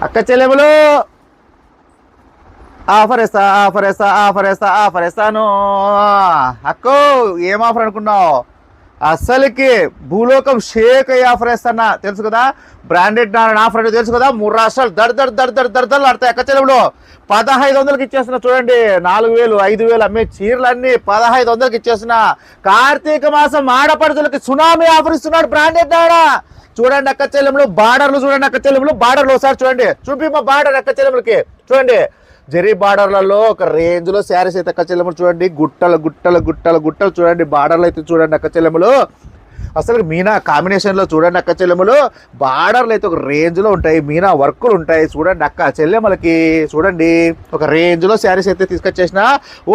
అక్క చెల్లెములు! ఆఫర్ ఇస్తా ఆఫర్ ఇస్తా ఆఫర్ ఇస్తా ఆఫర్ ఇస్తాను అక్కో ఏం ఆఫర్ అనుకున్నావు? అసలుకి భూలోకం షేక్ అయ్యి ఆఫర్ ఇస్తానా తెలుసు కదా? బ్రాండెడ్ ఆఫర్ అంటే తెలుసు కదా? మూడు రాష్ట్రాలు దర్ దర్ దర్ దర్ దర్ దర్ ఆడతాయి ఎక్క చెల్లెములు పదహైదు వందలకి ఇచ్చేస్తున్న చూడండి. నాలుగు వేలు ఐదు వేలు అమ్మే చీరలన్నీ పదహైదు వందలకి ఇచ్చేసిన కార్తీక మాసం ఆడపడుతులకి సునామీ ఆఫర్ ఇస్తున్నాడు బ్రాండెడ్ ఆడా చూడండి అక్క చెల్లెములు బార్డర్లు చూడండి అక్క చెల్లెములు బార్డర్లు ఒకసారి చూడండి. చూపి మా బార్డర్ అక్క చెల్లెములకి చూడండి. జరీ బార్డర్లలో ఒక రేంజ్లో శారీస్ అయితే అక్క చెల్లెములు చూడండి. గుట్టలు గుట్టలు గుట్టలు గుట్టలు చూడండి. బార్డర్లు అయితే చూడండి అక్క చెల్లెములు అసలు మీనా కాంబినేషన్లో చూడండి అక్క చెల్లెములు బార్డర్లు అయితే ఒక రేంజ్లో ఉంటాయి. మీనా వర్కులు ఉంటాయి. చూడండి అక్క చెల్లెములకి చూడండి. ఒక రేంజ్లో శారీస్ అయితే తీసుకొచ్చేసిన.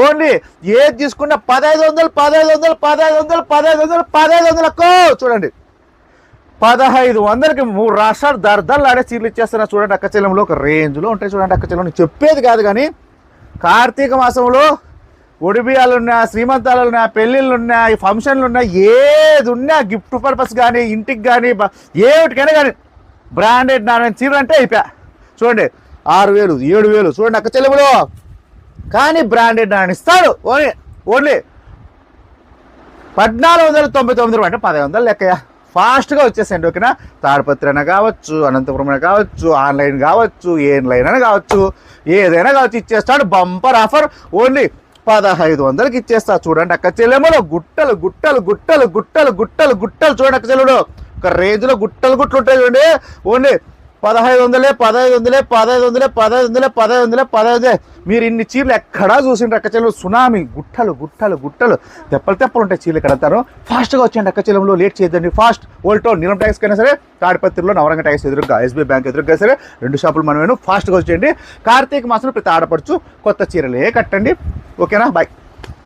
ఓన్లీ ఏది తీసుకున్నా పదహైదు వందలు పదహైదు వందలు పదహైదు వందలు పదహైదు వందలు పదహైదు వందలకు. చూడండి. పదహైదు వందలకి మూడు రాష్ట్రాలు దర్దల్లాడే ఆడే చీరలు ఇచ్చేస్తున్నారు. చూడండి అక్క ఒక రేంజ్లో ఉంటాయి. చూడండి అక్క చెప్పేది కాదు కానీ కార్తీక మాసంలో ఒడిబియాలున్నా శ్రీమంతాలున్నా పెళ్ళిళ్ళున్నా ఈ ఫంక్షన్లు ఉన్నా ఏది ఉన్నా గిఫ్ట్ పర్పస్ కానీ ఇంటికి కానీ ఏమిటికైనా కానీ బ్రాండెడ్ నా చీరలు అంటే అయిపోయా. చూడండి ఆరు వేలు ఏడు వేలు. చూడండి అక్క చెల్లెములు కానీ బ్రాండెడ్ నాన్న ఇస్తాడు. ఓన్లీ ఓన్లీ పద్నాలుగు వందల తొంభై తొమ్మిది రూపాయలు. అంటే పదిహేను వందలు లెక్కయా ఫాస్ట్గా వచ్చేసేయండి ఓకేనా? తాడపత్రి అయినా కావచ్చు అనంతపురం అయినా కావచ్చు ఆన్లైన్ కావచ్చు ఏన్లైన్ అయినా కావచ్చు ఏదైనా కావచ్చు ఇచ్చేస్తాడు. బంపర్ ఆఫర్ ఓన్లీ పదహైదు వందలకి ఇచ్చేస్తా. చూడండి అక్క చెల్లెమ్మలో గుట్టలు గుట్టలు గుట్టలు గుట్టలు గుట్టలు గుట్టలు చూడండి అక్క చెల్లెడు ఒక రేంజ్లో గుట్టలు గుట్టలు ఉంటాయి చూడండి. ఓన్లీ పదహైదు వందలే పదహైదు వందలే పదహైదు వందలే పదహైదు వందలే పదహైదు వందలే పదహైదు వందలే. మీరు ఇన్ని చీరలు ఎక్కడా చూసిండ్రు అక్క చెల్లెలు? సునామీ. గుట్టలు గుట్టలు గుట్టలు. తెప్పలు తెప్పలు ఉంటాయి చీరలు ఇక్కడ అంటారు. ఫాస్ట్గా వచ్చేయండి అక్క చెల్లెంలో లేట్ చేయొద్దండి. ఫాస్ట్ ఓల్టో నీలం ట్యాక్స్ కైనా సరే తాడిపత్రిలో నవరంగ ట్యాక్స్ ఎదురుగా ఎస్బీఐ బ్యాంక్ ఎదురుగా సరే రెండు షాపులు మనమేను. ఫాస్ట్గా వచ్చేయండి. కార్తీక మాసంలో ప్రతి ఆడపడుచు కొత్త చీరలే కట్టండి. ఓకేనా? బాయ్